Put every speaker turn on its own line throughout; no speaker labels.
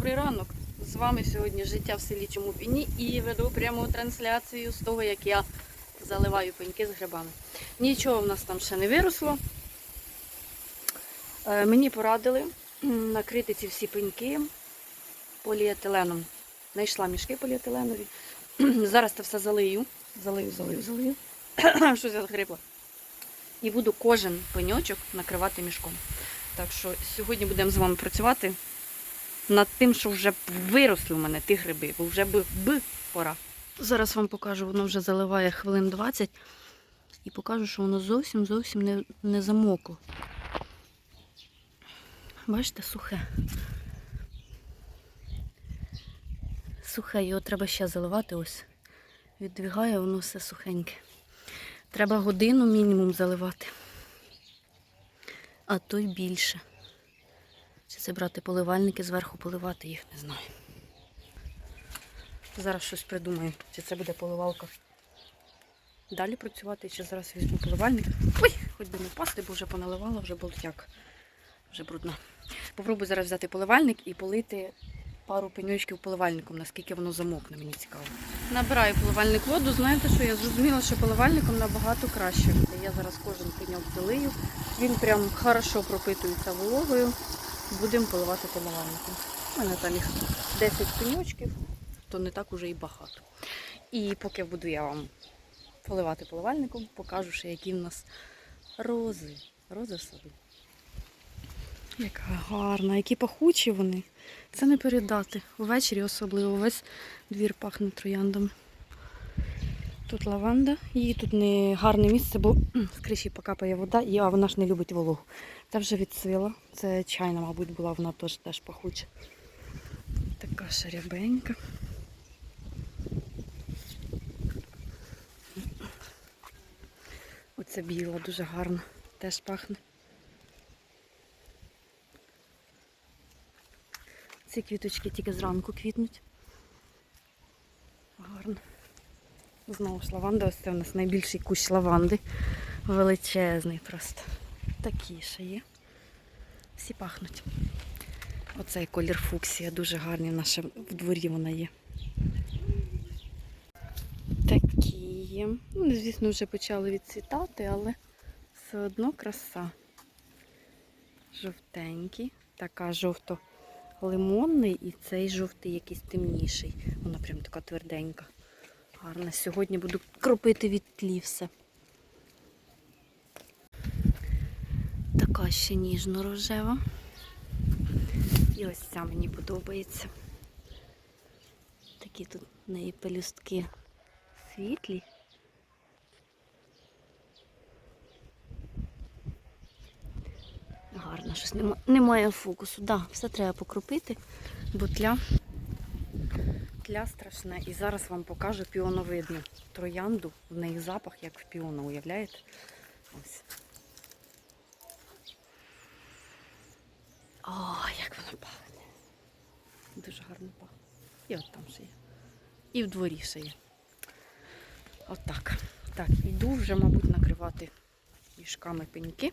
добрий ранок. З вами сьогодні життя в селі Чомупіні і веду пряму трансляцію з того, як я заливаю пеньки з грибами. Нічого в нас там ще не виросло. Е, Мені порадили накрити ці всі пеньки поліетиленом. Знайшла мішки поліетиленові. Зараз це все залию. Залию, залию, залию. Щось я загрибла. І буду кожен пеньочок накривати мішком. Так що сьогодні будемо з вами працювати над тим, що вже виросли в мене ті гриби, бо вже би, би пора. Зараз вам покажу, воно вже заливає хвилин 20 і покажу, що воно зовсім зовсім не, не замокло. Бачите, сухе. Сухе, його треба ще заливати ось. Віддвигає, воно все сухеньке. Треба годину мінімум заливати. А то й більше. Це брати поливальники, зверху поливати їх, не знаю. Зараз щось придумаю, чи це буде поливалка. Далі працювати, чи зараз візьму поливальник. Ой, хоч би не впасти, бо вже поналивала, вже болтяк. Вже брудна. Попробую зараз взяти поливальник і полити пару пеньочків поливальником, наскільки воно замокне, мені цікаво. Набираю поливальник воду. Знаєте, що я зрозуміла, що поливальником набагато краще. Я зараз кожен пеньок залию. Він прям хорошо пропитується вологою. Будемо поливати поливальником. У мене там їх 10 пеньочків, то не так уже і багато. І поки буду я вам поливати поливальником, покажу ще, які в нас рози. Рози в саду. Яка гарна, які пахучі вони. Це не передати. Увечері особливо весь двір пахне трояндами. Тут лаванда, її тут не гарне місце, бо з криші покапає вода, а вона ж не любить вологу. Та вже відсвила. Це чайна, мабуть, була, вона теж теж пахуча. Така шарябенька. Оця біла дуже гарна, теж пахне. Ці квіточки тільки зранку квітнуть. Гарно. Знову ж лаванда, ось це у нас найбільший кущ лаванди. Величезний просто. Такі ще є. Всі пахнуть. Оцей колір фуксія дуже гарний в нашому в дворі вона є. Такі є. Ну, звісно, вже почали відцвітати, але все одно краса. Жовтенький, така жовто-лимонний і цей жовтий якийсь темніший. Вона прям така тверденька. Гарна. Сьогодні буду кропити від тлі все. Така ще ніжно-рожева. І ось ця мені подобається. Такі тут в неї пелюстки світлі. Гарно, щось нема- немає фокусу. Да, все треба покропити, бо тля, тля страшна. І зараз вам покажу піоновидну троянду. В неї запах, як в піона, уявляєте? Ось. О, як воно пахне. Дуже гарно пахне. І от там ще є. І в дворі ще є. Отак. Так, іду вже, мабуть, накривати мішками пеньки.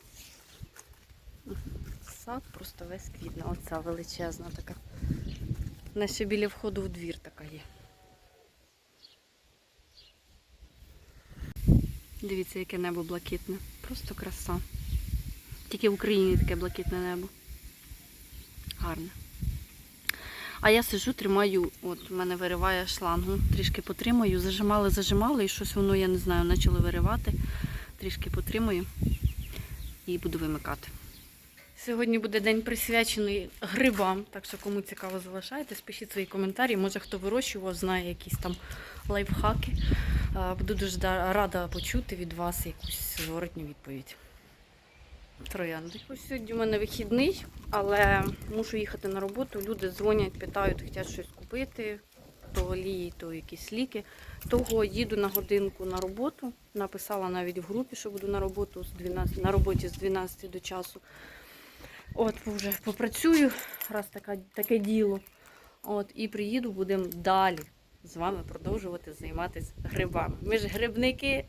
Сад просто весь квітне. Оця величезна така. На ще біля входу в двір така є. Дивіться, яке небо блакитне. Просто краса. Тільки в Україні таке блакитне небо. Гарне. А я сижу, тримаю, от в мене вириває шлангу, трішки потримаю, зажимали, зажимали, і щось воно, я не знаю, почало виривати. Трішки потримаю і буду вимикати. Сьогодні буде день присвячений грибам, так що кому цікаво, залишайтесь, пишіть свої коментарі. Може хто вирощував, знає якісь там лайфхаки. Буду дуже рада почути від вас якусь зворотню відповідь. Троянди. Ось сьогодні у мене вихідний, але мушу їхати на роботу. Люди дзвонять, питають, хочуть щось купити, то олії, то якісь ліки. Того їду на годинку на роботу. Написала навіть в групі, що буду на роботу з 12, на роботі з 12 до часу. От вже попрацюю, раз така, таке діло. От, і приїду, будемо далі з вами продовжувати займатися грибами. Ми ж грибники.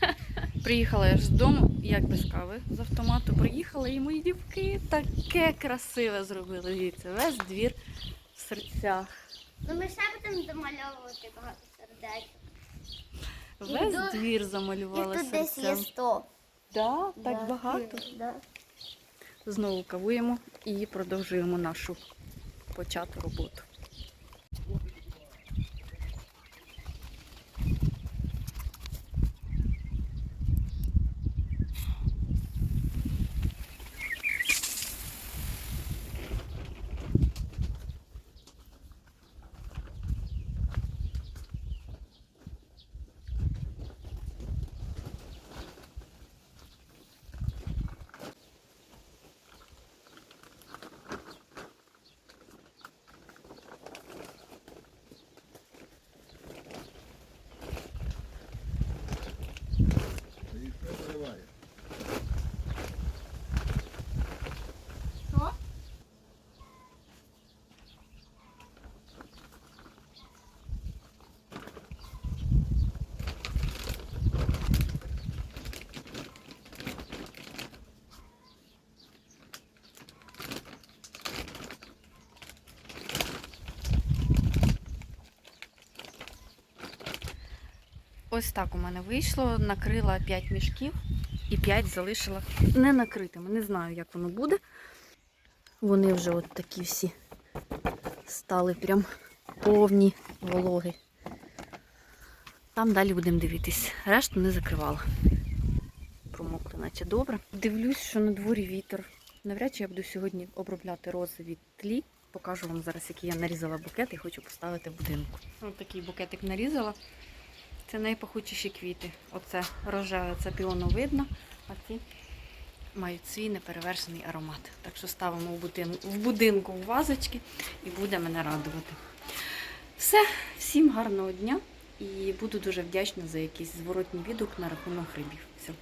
Приїхала я ж додому, як без кави з автомату. Приїхала і мої дівки таке красиве зробили. Дивіться, весь двір в серцях.
Ну ми ще будемо домальовувати багато сердечок.
Весь
тут-
двір
І
замалювала
тут десь є. 100.
Да, так
Да,
багато.
Да.
Знову кавуємо і продовжуємо нашу почату роботу.
Що?
Ось так у мене вийшло. Накрила 5 мішків і 5 залишила не накритими. Не знаю, як воно буде. Вони вже от такі всі стали прям повні вологи. Там далі будемо дивитись. Решту не закривала. Промокли, наче добре. Дивлюсь, що на дворі вітер. Навряд чи я буду сьогодні обробляти рози від тлі. Покажу вам зараз, який я нарізала букет і хочу поставити в будинку. Ось такий букетик нарізала. Це найпахучіші квіти. Оце рожеве, це піоновидно, а ці мають свій неперевершений аромат. Так що ставимо в будинку, в будинку в вазочки і буде мене радувати. Все, всім гарного дня і буду дуже вдячна за якийсь зворотній відгук на рахунок грибів. Все.